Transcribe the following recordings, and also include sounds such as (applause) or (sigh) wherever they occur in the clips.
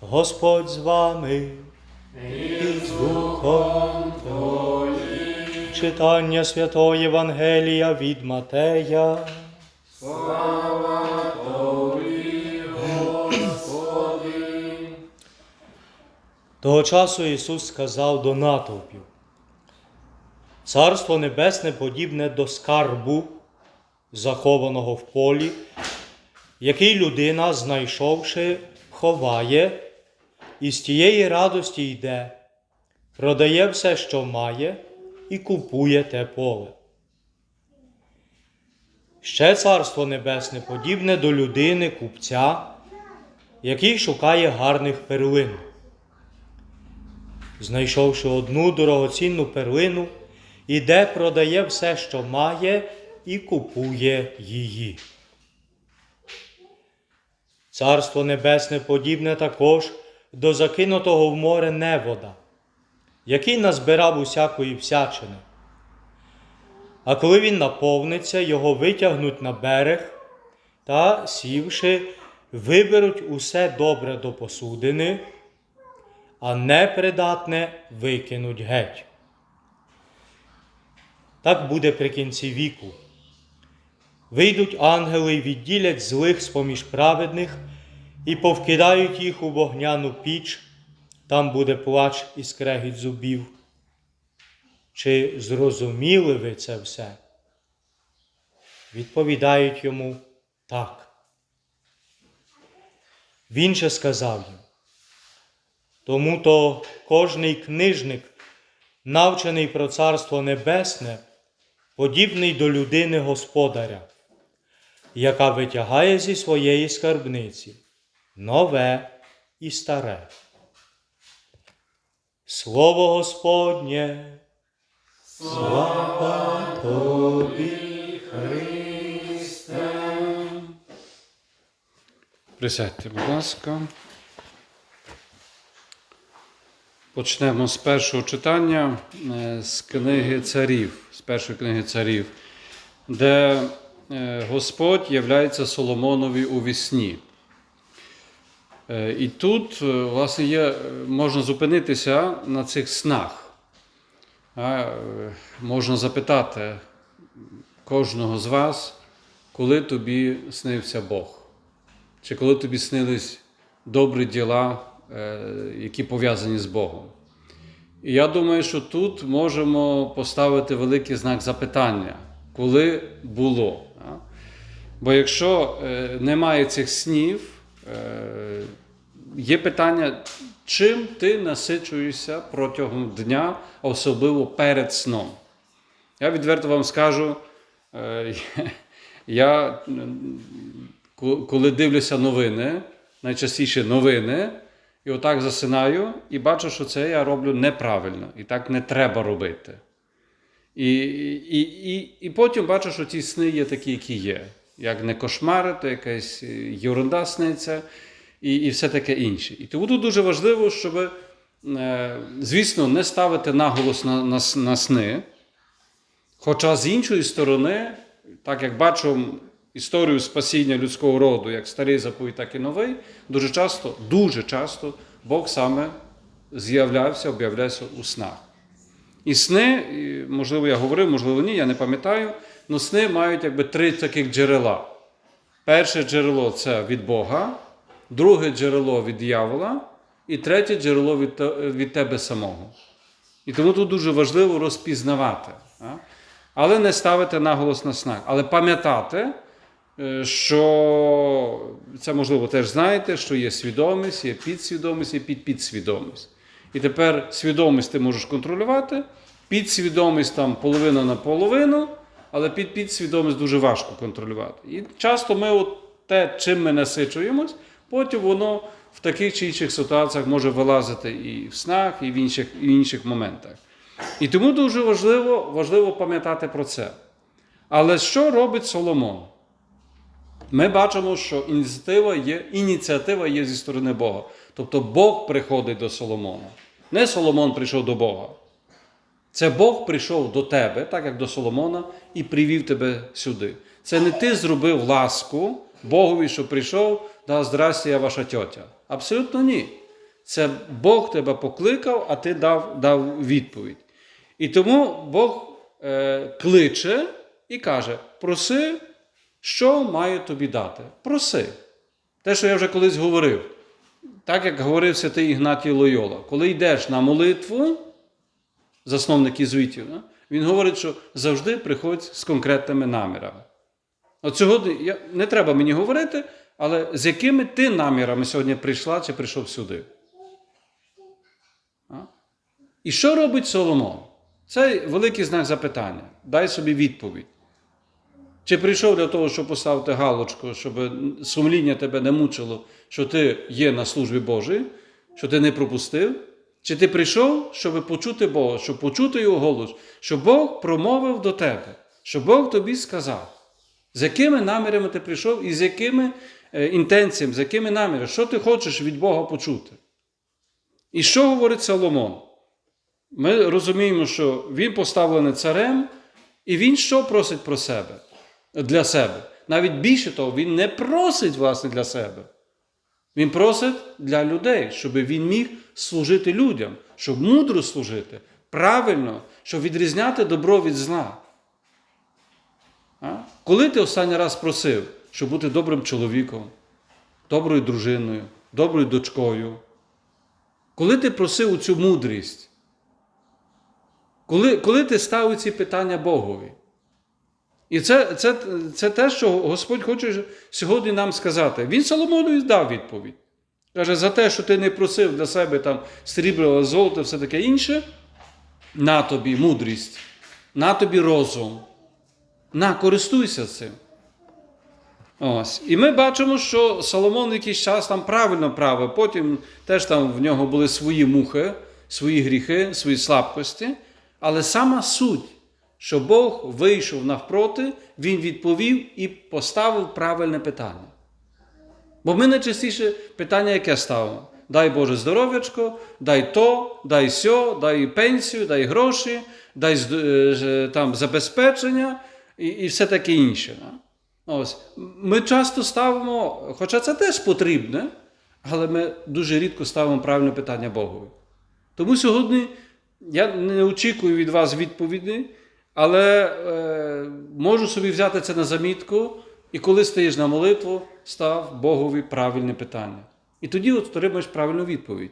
Господь з вами і з Духом Твоїм. Читання Святого Євангелія від Матея. Слава. Того часу Ісус сказав до натовпів, Царство Небесне подібне до скарбу, захованого в полі, який людина, знайшовши, ховає, і з тієї радості йде, продає все, що має, і купує те поле. Ще царство небесне подібне до людини, купця, який шукає гарних перлин. Знайшовши одну дорогоцінну перлину, іде, продає все, що має, і купує її. Царство Небесне подібне також до закинутого в море невода, який назбирав усякої всячини. А коли він наповниться, його витягнуть на берег та, сівши, виберуть усе добре до посудини, а непридатне викинуть геть. Так буде при кінці віку. Вийдуть ангели й відділять злих з-поміж праведних і повкидають їх у вогняну піч, там буде плач і скрегіт зубів. Чи зрозуміли ви це все? Відповідають йому так. Він же сказав їм. Тому то кожний книжник, навчений про Царство Небесне, подібний до людини Господаря, яка витягає зі своєї скарбниці нове і старе. Слово Господнє, слава Тобі, Христе. Присядьте, будь ласка. Почнемо з першого читання е, з книги царів, з першої книги царів, де е, Господь являється Соломонові у вісні. Е, І тут, е, власне, є, можна зупинитися на цих снах. Е, Можна запитати кожного з вас, коли тобі снився Бог. Чи коли тобі снились добрі діла, які пов'язані з Богом? І я думаю, що тут можемо поставити великий знак запитання, коли було. Бо якщо немає цих снів, є питання, чим ти насичуєшся протягом дня, особливо перед сном. Я відверто вам скажу, е, (laughs) я коли дивлюся новини, найчастіше новини, і отак засинаю, і бачу, що це я роблю неправильно, і так не треба робити. І, і, і, і потім бачу, що ті сни є такі, які є. Як не кошмари, то якась е, єрунда сниться, і, і все таке інше. І тому тут дуже важливо, щоб, е, звісно, не ставити наголос на, на, на сни. Хоча з іншої сторони, так як бачу історію спасіння людського роду, як старий заповідь, так і новий, дуже часто, дуже часто Бог саме з'являвся, об'являвся у снах. І сни, можливо, я говорив, можливо, ні, я не пам'ятаю, але сни мають якби три таких джерела. Перше джерело це від Бога, друге джерело від диявола, і третє джерело від, від тебе самого. І тому тут дуже важливо розпізнавати. Але не ставити наголос на снах. Але пам'ятати, е, що це можливо теж знаєте, що є свідомість, є підсвідомість, є підпідсвідомість. І тепер свідомість ти можеш контролювати, підсвідомість там половина на половину, але під підсвідомість дуже важко контролювати. І часто ми от те, чим ми насичуємось, потім воно в таких чи інших ситуаціях може вилазити і в снах, і в інших, і в інших моментах. І тому дуже важливо, важливо пам'ятати про це. Але що робить Соломон? Ми бачимо, що ініціатива є, ініціатива є зі сторони Бога. Тобто Бог приходить до Соломона. Не Соломон прийшов до Бога. Це Бог прийшов до тебе, так як до Соломона, і привів тебе сюди. Це не ти зробив ласку Богові, що прийшов, да, здрасте, я ваша тьотя. Абсолютно ні. Це Бог тебе покликав, а ти дав, дав відповідь. І тому Бог е, кличе і каже: проси, що маю тобі дати. Проси. Те, що я вже колись говорив, так як говорив святий Ігнатій Лойола, коли йдеш на молитву, засновник да, він говорить, що завжди приходь з конкретними намірами. От сьогодні я, не треба мені говорити, але з якими ти намірами сьогодні прийшла чи прийшов сюди? А? І що робить Соломон? Це великий знак запитання. Дай собі відповідь. Чи прийшов для того, щоб поставити галочку, щоб сумління тебе не мучило, що ти є на службі Божій, що ти не пропустив? Чи ти прийшов, щоб почути Бога, щоб почути Його голос, щоб Бог промовив до тебе, щоб Бог тобі сказав, з якими намірами ти прийшов і з якими е, інтенціями, з якими намірами, що ти хочеш від Бога почути? І що говорить Соломон? Ми розуміємо, що він поставлений царем, і він що просить про себе? Для себе. Навіть більше того, він не просить власне для себе. Він просить для людей, щоб він міг служити людям, щоб мудро служити, правильно, щоб відрізняти добро від зла. А? Коли ти останній раз просив, щоб бути добрим чоловіком, доброю дружиною, доброю дочкою? Коли ти просив цю мудрість? Коли, коли ти ставив ці питання Богові? І це, це, це те, що Господь хоче сьогодні нам сказати. Він Соломонові дав відповідь. Каже, за те, що ти не просив для себе там срібло, золото, все таке інше, на тобі мудрість, на тобі розум, на, користуйся цим. Ось. І ми бачимо, що Соломон якийсь час там правильно правив, потім теж там в нього були свої мухи, свої гріхи, свої слабкості. Але сама суть, що Бог вийшов навпроти, Він відповів і поставив правильне питання. Бо ми найчастіше питання, яке ставимо? Дай Боже здоров'ячко, дай то, дай сьо, дай пенсію, дай гроші, дай е, там, забезпечення і, і все таке інше. Ось. Ми часто ставимо, хоча це теж потрібне, але ми дуже рідко ставимо правильне питання Богові. Тому сьогодні я не очікую від вас відповіді, але е, можу собі взяти це на замітку, і коли стаєш на молитву, став Богові правильне питання. І тоді отримаєш правильну відповідь.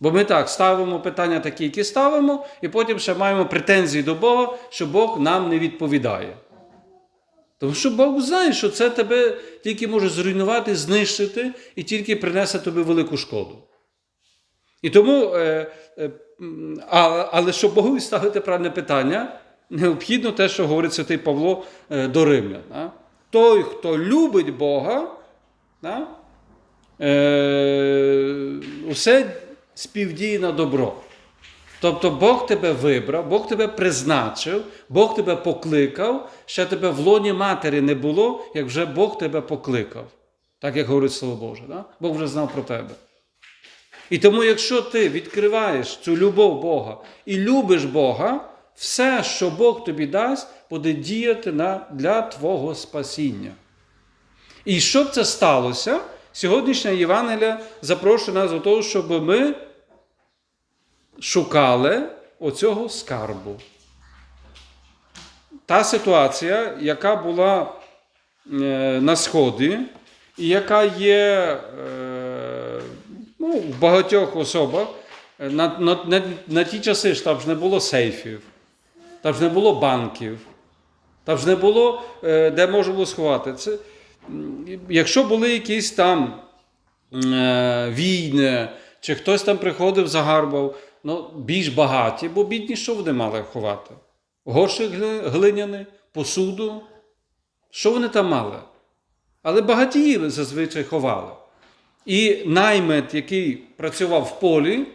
Бо ми так ставимо питання такі, які ставимо, і потім ще маємо претензії до Бога, що Бог нам не відповідає. Тому що Бог знає, що це тебе тільки може зруйнувати, знищити і тільки принесе тобі велику шкоду. І тому, е, е, а, але щоб Богові ставити правильне питання, необхідно те, що говорить святий Павло е, до римлян. Да? Той, хто любить Бога, да? е, усе співдіє на добро. Тобто Бог тебе вибрав, Бог тебе призначив, Бог тебе покликав, ще тебе в лоні матері не було, як вже Бог тебе покликав. Так як говорить Слово Боже. Да? Бог вже знав про тебе. І тому, якщо ти відкриваєш цю любов Бога і любиш Бога, все, що Бог тобі дасть, буде діяти на, для Твого спасіння. І щоб це сталося, сьогоднішня Євангелія запрошує нас до того, щоб ми шукали оцього скарбу. Та ситуація, яка була е, на Сході, і яка є е, ну, в багатьох особах, е, на, на, на, на ті часи ж там ж не було сейфів, там ж не було банків, там ж не було, де можна було сховати. Це, якщо були якісь там війни, чи хтось там приходив, загарбав, ну, більш багаті, бо бідні що вони мали ховати? Горшик гли- глиняний, посуду. Що вони там мали? Але багатії зазвичай ховали. І наймит, який працював в полі,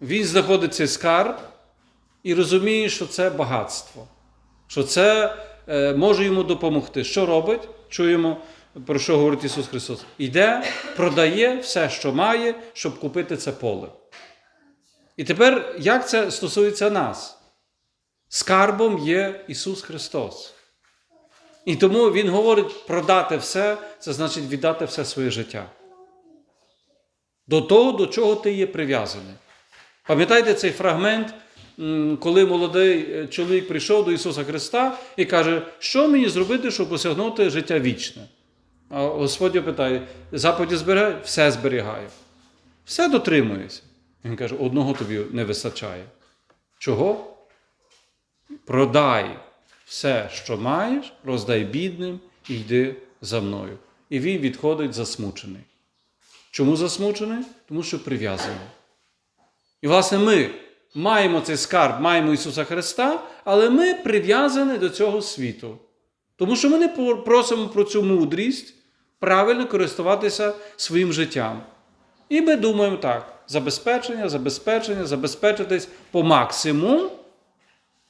він знаходить цей скарб і розуміє, що це багатство, що це е, може йому допомогти. Що робить? Чуємо, про що говорить Ісус Христос. Іде, продає все, що має, щоб купити це поле. І тепер, як це стосується нас? Скарбом є Ісус Христос. І тому Він говорить, продати все, це значить віддати все своє життя. до того, до чого ти є прив'язаний. Пам'ятаєте цей фрагмент, коли молодий е, чоловік прийшов до Ісуса Христа і каже, що мені зробити, щоб осягнути життя вічне? А Господь питає: заповіді зберігаю? Все зберігаю. Все дотримується. Він каже, одного тобі не вистачає. Чого? Продай все, що маєш, роздай бідним і йди за мною. І він відходить засмучений. Чому засмучений? Тому що прив'язаний. І, власне, ми маємо цей скарб, маємо Ісуса Христа, але ми прив'язані до цього світу. Тому що ми не просимо про цю мудрість правильно користуватися своїм життям. І ми думаємо так: забезпечення, забезпечення, забезпечитись по максимуму.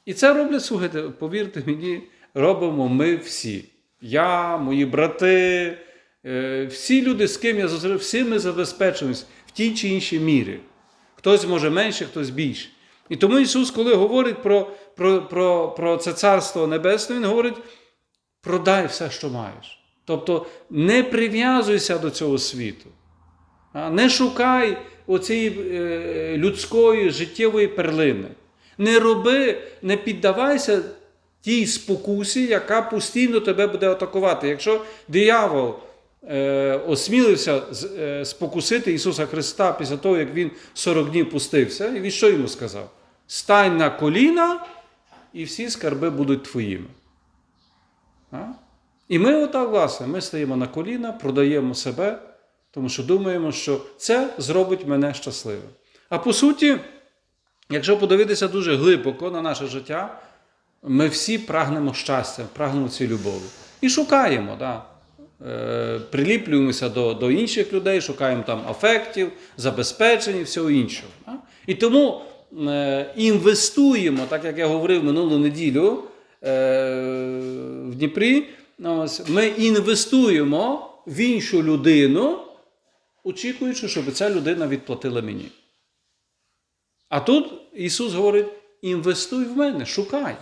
І це роблять, слухайте, повірте мені, робимо ми всі. Я, мої брати, е, всі люди, з ким я зустрів, всі ми забезпечуємось в тій чи іншій мірі. Хтось може менше, хтось більше. І тому Ісус, коли говорить про, про, про, про це Царство Небесне, Він говорить: продай все, що маєш. Тобто не прив'язуйся до цього світу. Не шукай оцієї е, людської життєвої перлини. Не роби, не піддавайся тій спокусі, яка постійно тебе буде атакувати. Якщо диявол е, осмілився е, спокусити Ісуса Христа після того, як Він 40 днів пустився, і він що йому сказав? Стань на коліна, і всі скарби будуть твоїми. І ми отак, власне, ми стаємо на коліна, продаємо себе, тому що думаємо, що це зробить мене щасливим. А по суті, якщо подивитися дуже глибоко на наше життя, ми всі прагнемо щастя, прагнемо цієї любові. І шукаємо, да. е, приліплюємося до, до інших людей, шукаємо там афектів, забезпечень і всього іншого. Да. І тому е, інвестуємо, так як я говорив минулу неділю е, в Дніпрі, ось, ми інвестуємо в іншу людину, очікуючи, щоб ця людина відплатила мені. А тут Ісус говорить: інвестуй в мене, шукай.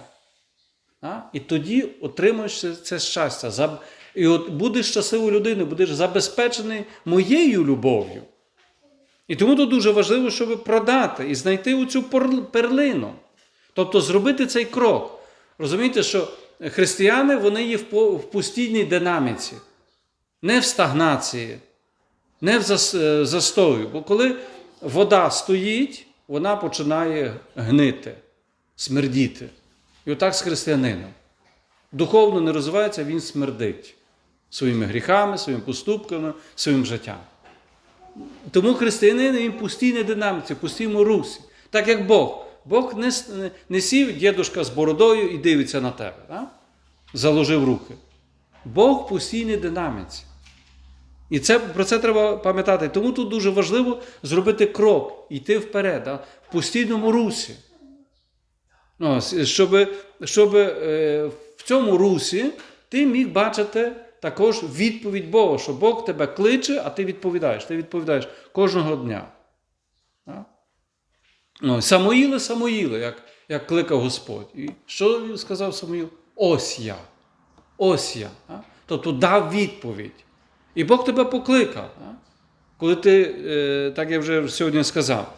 А? І тоді отримаєш це, щастя. І от будеш щасливою людиною, будеш забезпечений моєю любов'ю. І тому тут дуже важливо, щоб продати і знайти оцю перлину. Тобто зробити цей крок. Розумієте, що християни вони є в постійній динаміці, не в стагнації, не в е, застою. Бо коли вода стоїть, вона починає гнити, смердіти. І отак з християнином. Духовно не розвивається, він смердить своїми гріхами, своїми поступками, своїм життям. Тому християнин він в динаміці, в постійному русі. Так як Бог. Бог не, не, не сів дідушка з бородою і дивиться на тебе. Да? Заложив руки. Бог в постійній динаміці. І це, про це треба пам'ятати. Тому тут дуже важливо зробити крок, йти вперед, да? в постійному русі. Ось, щоб, щоб е, в цьому русі ти міг бачити також відповідь Бога, що Бог тебе кличе, а ти відповідаєш. Ти відповідаєш кожного дня. Так? Ну, Самоїле, Самоїле, як, як кликав Господь. І що сказав Самоїл? Ось я. Ось я. А? Тобто дав відповідь. І Бог тебе покликав. Коли ти, е, так я вже сьогодні сказав,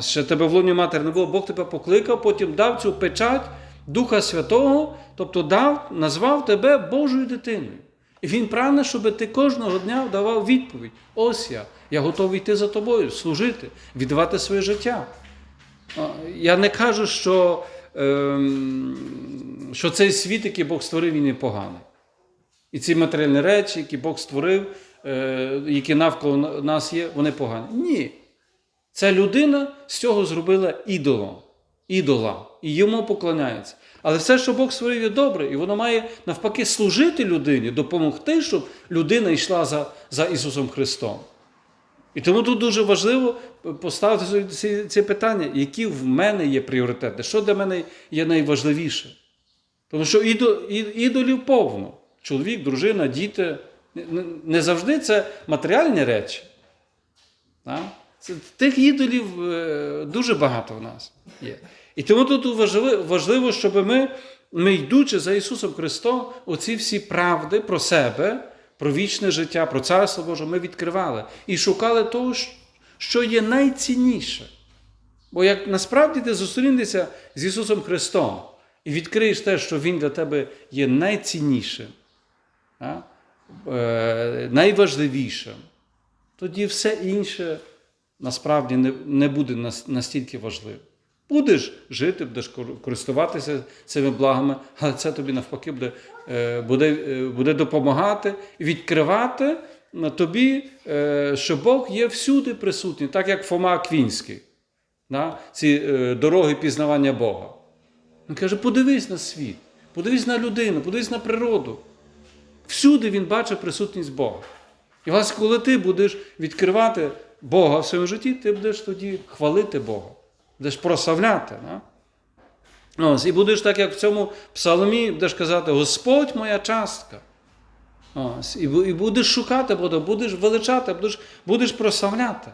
ще тебе в лоні матері не було, Бог тебе покликав, потім дав цю печать Духа Святого, тобто дав, назвав тебе Божою дитиною. І він прагне, щоб ти кожного дня давав відповідь. Ось я, я готовий йти за тобою, служити, віддавати своє життя. Я не кажу, що, ем, що цей світ, який Бог створив, він є поганий. І ці матеріальні речі, які Бог створив, е, які навколо нас є, вони погані. Ні. Ця людина з цього зробила ідолом, ідола, і йому поклоняється. Але все, що Бог створив, є добре, і воно має навпаки служити людині, допомогти, щоб людина йшла за, за Ісусом Христом. І тому тут дуже важливо поставити ці, ці питання, які в мене є пріоритети, що для мене є найважливіше. Тому що ідо, і- ідолів повно. Чоловік, дружина, діти. Не- завжди це матеріальні речі. Тих ідолів е, дуже багато в нас є. І тому тут важливо, щоб ми, ми, йдучи за Ісусом Христом, оці всі правди про себе, про вічне життя, про Царство Боже, ми відкривали і шукали того, що є найцінніше. Бо як насправді ти зустрінешся з Ісусом Христом і відкриєш те, що Він для тебе є найціннішим, найважливішим, тоді все інше насправді не, буде настільки важливим. Будеш жити, будеш користуватися цими благами, але це тобі навпаки буде, е, буде, е, буде допомагати відкривати тобі, е, що Бог є всюди присутній, так як Фома Аквінський. Да? Ці е, дороги пізнавання Бога. Він каже: подивись на світ, подивись на людину, подивись на природу. Всюди він бачить присутність Бога. І власне, коли ти будеш відкривати Бога в своєму житті, ти будеш тоді хвалити Бога, будеш прославляти. Да? Ось, і будеш так, як в цьому псалмі, будеш казати, Господь моя частка. Ось, і, і будеш шукати Бога, будеш величати, будеш, будеш прославляти.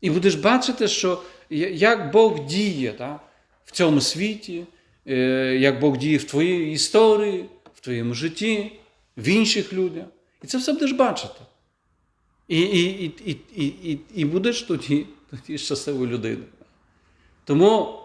І будеш бачити, що як Бог діє так, в цьому світі, е, як Бог діє в твоїй історії, в твоєму житті, в інших людях. І це все будеш бачити. І, і, і, і, і, і, і будеш тоді, тоді щасливою людиною. Тому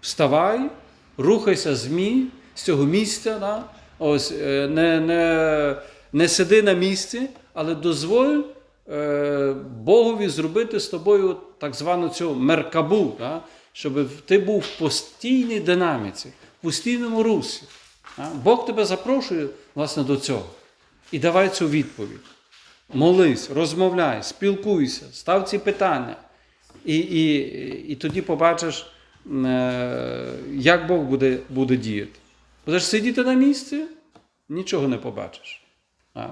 вставай, рухайся з мі, з цього місця. Да? Ось, е, не, не, не сиди на місці, але дозволь е, Богові зробити з тобою так звану цю меркабу, да? щоб ти був в постійній динаміці, в постійному русі. Бог тебе запрошує власне до цього. І давай цю відповідь. Молись, розмовляй, спілкуйся, став ці питання. І, і, і тоді побачиш, е, як Бог буде, буде діяти. Будеш сидіти на місці, нічого не побачиш.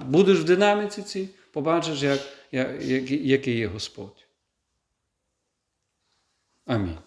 Будеш в динаміці цій, побачиш, як, як, який є Господь. Амінь.